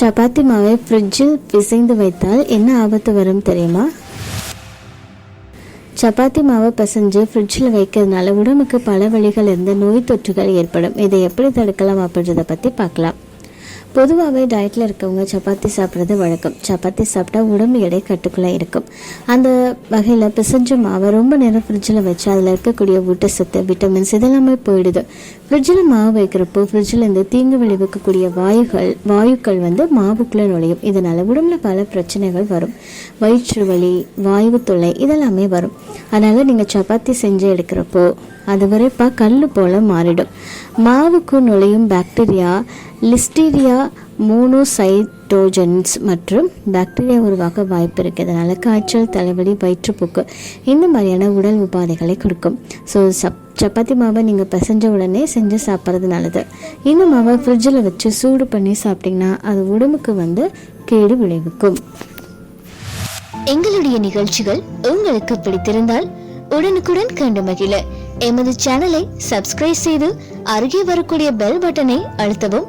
சப்பாத்தி மாவை ஃப்ரிட்ஜில் பிசைந்து வைத்தால் என்ன ஆபத்து வரும் தெரியுமா? சப்பாத்தி மாவை பிசைஞ்சு ஃப்ரிட்ஜில் வைக்கிறதுனால உடம்புக்கு பல வழிகள் இருந்து நோய் தொற்றுகள் ஏற்படும். இதை எப்படி தடுக்கலாம் அப்படின்றத பற்றி பார்க்கலாம். பொதுவாகவே டயட்டில் இருக்கவங்க சப்பாத்தி சாப்பிட்றது வழக்கம். சப்பாத்தி சாப்பிட்டா உடம்பு எடை கட்டுக்குள்ளே இருக்கும். அந்த வகையில் பிசைஞ்ச மாவை ரொம்ப நேரம் ஃப்ரிட்ஜில் வச்சு அதில் இருக்கக்கூடிய ஊட்டச்சத்து விட்டமின்ஸ் இதெல்லாமே போயிடுது. ஃப்ரிட்ஜில் மாவு வைக்கிறப்போ ஃப்ரிட்ஜில் இருந்து தீங்கு விளைவிக்கக்கூடிய வாயுகள் வாயுக்கள் வந்து மாவுக்குள்ளே நுழையும். இதனால் உடம்புல பல பிரச்சனைகள் வரும். வயிற்று வலி வாயு தொல்லை இதெல்லாமே வரும். அதனால் நீங்கள் சப்பாத்தி செஞ்சு எடுக்கிறப்போ அது வரைப்பா கல் போல் மாறிடும். மாவுக்கு நுழையும் பாக்டீரியா லிஸ்டீரியா மோனோசைட்டோஜன்ஸ் மற்றும் பாக்டீரியா உருவாக வாய்ப்பு இருக்குது அதனால் காய்ச்சல் தலைவலி வயிற்றுப்போக்கு இந்த மாதிரியான உடல் உபாதைகளை கொடுக்கும். ஸோ சப் சப்பாத்தி மாவை நீங்கள் பிசைஞ்ச உடனே செஞ்சு சாப்பிட்றது நல்லது. இந்த மாவை ஃப்ரிட்ஜில் வச்சு சூடு பண்ணி சாப்பிட்டிங்கன்னா அது உடம்புக்கு வந்து கேடு விளைவிக்கும். எங்களுடைய நிகழ்ச்சிகள் உங்களுக்கு பிடித்திருந்தால் உடனுக்குடன் கண்டு மகிழ. எமது சேனலை சப்ஸ்கிரைப் செய்து அருகே வரக்கூடிய பெல் பட்டனை அழுத்தவும்